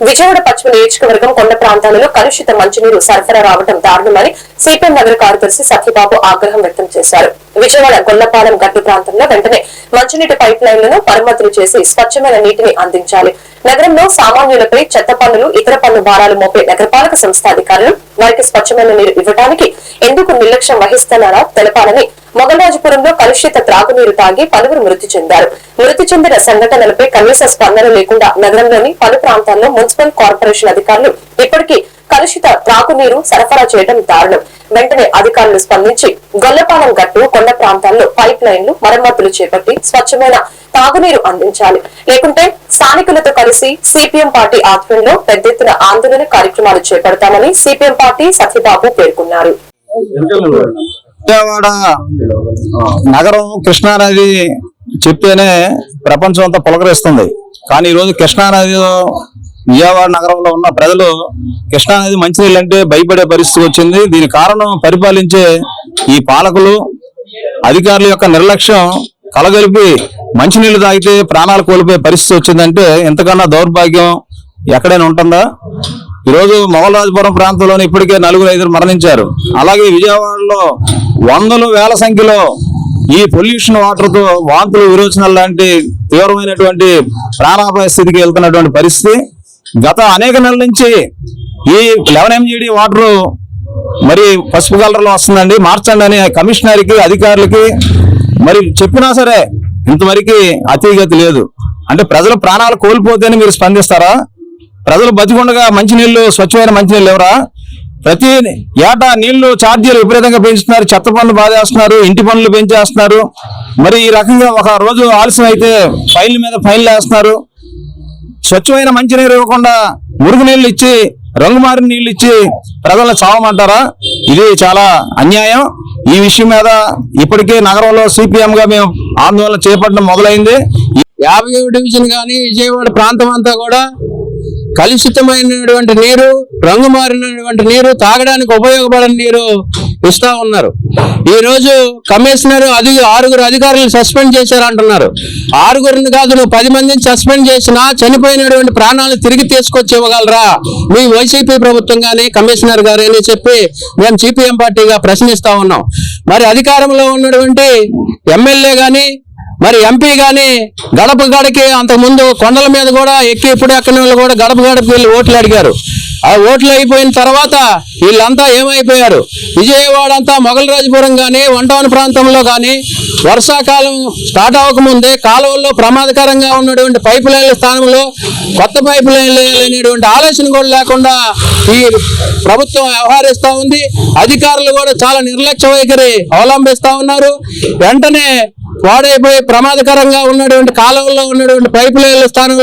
విజయవాడ పశ్చిమ నియోజకవర్గం కొండ ప్రాంతాలలో కలుషిత మంచినీరు సరఫరా రావడం దారుణమని సిపిఎం నగర కార్యదర్శి సత్యబాబు ఆగ్రహం వ్యక్తం చేశారు. విజయవాడ గొల్లపాలెం గట్టు ప్రాంతంలో వెంటనే మంచినీటి పైప్ లైన్లను మరమ్మతులు చేసి స్వచ్ఛమైన నీటిని అందించాలి. నగరంలో సామాన్యులపై చెత్త పన్నులు ఇతర పన్ను భారాలు మోపే నగరపాలక సంస్థ అధికారులు వారికి స్వచ్ఛమైన నీరు ఇవ్వడానికి ఎందుకు నిర్లక్ష్యం వహిస్తున్నారో తెలపాలని మొగరాజపురంలో కలుషిత త్రాగునీరు తాగి పలువురు మృతి చెందారు. మృతి చెందిన సంఘటనలపై కనీస స్పందన లేకుండా నగరంలోని పలు ప్రాంతాల్లో మున్సిపల్ కార్పొరేషన్ అధికారులు ఇప్పటికీ కలుషిత త్రాగునీరు సరఫరా చేయడం దారుణం. వెంటనే అధికారులు స్పందించి గొల్లపాలెం గట్టు కొండ ప్రాంతాల్లో పైప్ లైన్లు మరమ్మతులు చేపట్టి స్వచ్ఛమైన తాగునీరు అందించాలి. లేకుంటే స్థానికులతో కలిసి సిపిఎం పార్టీ ఆధ్వర్యంలో పెద్ద ఎత్తున ఆందోళన కార్యక్రమాలు చేపడతామని సిపిఎం పార్టీ సత్యబాబు పేర్కొన్నారు. విజయవాడ నగరం కృష్ణానది చెప్తేనే ప్రపంచం అంతా పులకరిస్తుంది. కానీ ఈరోజు కృష్ణానదిలో విజయవాడ నగరంలో ఉన్న ప్రజలు కృష్ణానది మంచినీళ్ళు అంటే భయపడే పరిస్థితి వచ్చింది. దీని కారణం పరిపాలించే ఈ పాలకులు అధికారుల యొక్క నిర్లక్ష్యం కలగలిపి మంచినీళ్ళు తాగితే ప్రాణాలు కోల్పోయే పరిస్థితి వచ్చిందంటే ఎంతకన్నా దౌర్భాగ్యం ఎక్కడైనా ఉంటుందా? ఈరోజు మొగలరాజపురం ప్రాంతంలోని ఇప్పటికే నలుగురు ఐదుగురు మరణించారు. అలాగే విజయవాడలో వందలు వేల సంఖ్యలో ఈ పొల్యూషన్ వాటర్తో వాంతులు విరోచనాలు లాంటి తీవ్రమైనటువంటి ప్రాణాపాయ స్థితికి వెళ్తున్నటువంటి పరిస్థితి. గత అనేక నెలల నుంచి ఈ లెవెన్ ఎంజీడీ వాటర్ మరి పసుపు కలర్లో వస్తుందండి. మార్చండి అని కమిషనర్కి అధికారులకి మరి చెప్పినా సరే ఇంతవరకు అతీగతి లేదు. అంటే ప్రజలు ప్రాణాలు కోల్పోతేనే మీరు స్పందిస్తారా? ప్రజలు బతికుండగా మంచినీళ్ళు స్వచ్ఛమైన మంచినీళ్ళు ఎవరా ప్రతి ఏటా నీళ్ళు ఛార్జీలు విపరీతంగా పెంచుతున్నారు చెత్త పనులు బాధేస్తున్నారు ఇంటి పనులు పెంచేస్తున్నారు. మరి ఈ రకంగా ఒక రోజు ఆలస్యం అయితే ఫైన్ల మీద ఫైన్లు వేస్తున్నారు. స్వచ్ఛమైన మంచినీరు ఇవ్వకుండా మురుగు నీళ్ళు ఇచ్చి రంగు మారిన నీళ్ళు ఇచ్చి ప్రజలను చావమంటారా? ఇది చాలా అన్యాయం. ఈ విషయం మీద ఇప్పటికే నగరంలో సిపిఎం గా మేము ఆందోళన చేపట్టడం మొదలైంది. యాభై డివిజన్ కానీ విజయవాడ ప్రాంతం అంతా కూడా కలుషితమైనటువంటి నీరు రంగు మారినటువంటి నీరు తాగడానికి ఉపయోగపడని నీరు ఇస్తా ఉన్నారు. ఈరోజు కమిషనర్ అది ఆరుగురు అధికారులు సస్పెండ్ చేశారు అంటున్నారు ఆరుగురిని కాదు నువ్వు పది మందిని సస్పెండ్ చేసినా చనిపోయినటువంటి ప్రాణాలు తిరిగి తీసుకొచ్చి ఇవ్వగలరా? మీ వైసీపీ ప్రభుత్వం కానీ కమిషనర్ గారు అని చెప్పి మేము సిపిఎం పార్టీగా ప్రశ్నిస్తా ఉన్నాం. మరి అధికారంలో ఉన్నటువంటి ఎమ్మెల్యే కానీ మరి ఎంపీ కానీ గడప గడకి అంతకుముందు కొండల మీద కూడా ఎక్కి ఇప్పుడు ఎక్కని కూడా గడప గడపకి వెళ్ళి ఓట్లు అడిగారు. ఆ ఓట్లు అయిపోయిన తర్వాత వీళ్ళంతా ఏమైపోయారు? విజయవాడ అంతా మొగలరాజపురం కానీ వంటవన ప్రాంతంలో కానీ వర్షాకాలం స్టార్ట్ అవ్వకముందే కాలువల్లో ప్రమాదకరంగా ఉన్నటువంటి పైపు లైన్ల స్థానంలో కొత్త పైపు లైన్లు వేయాలనేటువంటి ఆలోచన కూడా లేకుండా ఈ ప్రభుత్వం వ్యవహరిస్తూ ఉంది. అధికారులు కూడా చాలా నిర్లక్ష్య వైఖరి అవలంబిస్తా ఉన్నారు. వెంటనే వాడైపోయి ప్రమాదకరంగా ఉన్నటువంటి కాలువల్లో ఉన్నటువంటి పైపు లైన్ల స్థానంలో